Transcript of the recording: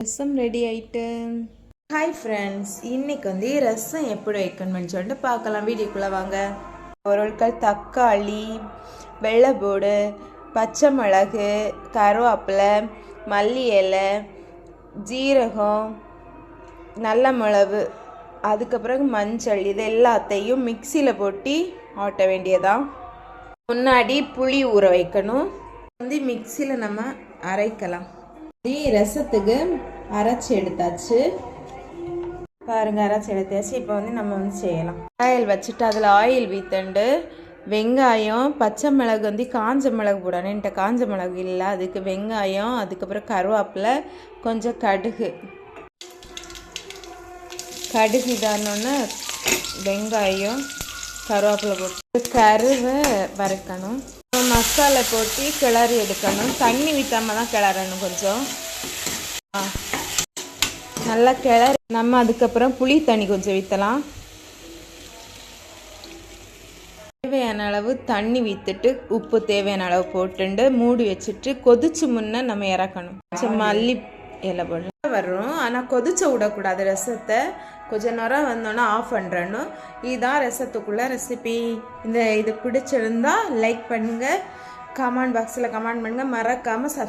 ரசம் ready ஆயிட்டு. Hi friends இன்னைக்கு வந்து ரசம் எப்படி வைக்கணும்னு சொல்லிட்டு பார்க்கலாம். வீடியோக்குள்ளே வாங்க. பொருட்கள் தக்காளி வெள்ளைப்பூடு பச்சை மிளகு கருவேப்பிலை மல்லி இலை ஜீரகம் நல்ல மிளகு அதுக்கப்புறம் மஞ்சள் இது எல்லாத்தையும் மிக்சியில் போட்டி ஆட்ட வேண்டியதான் முன்னாடி புளி ஊற வைக்கணும். வந்து மிக்சியில் நம்ம அரைக்கலாம். ரசத்துக்கு அரைச்சி எடுத்தாச்சு. பாருங்க அரைச்சி எடுத்தாச்சு. இப்போ வந்து நம்ம வந்து செய்யலாம். ஆயில் வச்சுட்டு அதில் ஆயில் வீத்தண்டு வெங்காயம் பச்சை மிளகு வந்து காஞ்ச மிளகு போடணும் என்கிட்ட காஞ்ச மிளகு இல்லை. அதுக்கு வெங்காயம் அதுக்கப்புறம் கருவேப்பிலை கொஞ்சம் கடுகு. கடுகு இதானோன்னு வெங்காயம் கருவேப்பிலை போட்டு கருவை வறுக்கணும். மசாலா போட்டு கிளறி எடுக்கணும். தண்ணி ஊற்றாம தான் கிளறணும் கொஞ்சம். நல்லா கிளறி நம்ம அதுக்கப்புறம் புளி தண்ணி கொஞ்சம் விற்றலாம் தேவையான அளவு தண்ணி வித்துட்டு உப்பு தேவையான அளவு போட்டுண்டு மூடி வச்சுட்டு கொதிச்சு முன்ன நம்ம இறக்கணும். கொஞ்சம் மல்லி இலை போடலாம். வரும் ஆனால் கொதிச்ச விடக்கூடாது ரசத்தை. கொஞ்ச நேரம் வந்தோன்னா ஆஃப் பண்ணுறணும் இதுதான் ரசத்துக்குள்ள ரெசிபி இந்த இது பிடிச்சிருந்தா லைக் பண்ணுங்கள் கமெண்ட் பாக்ஸில் கமெண்ட் பண்ணுங்கள் மறக்காமல் சப்ஸ்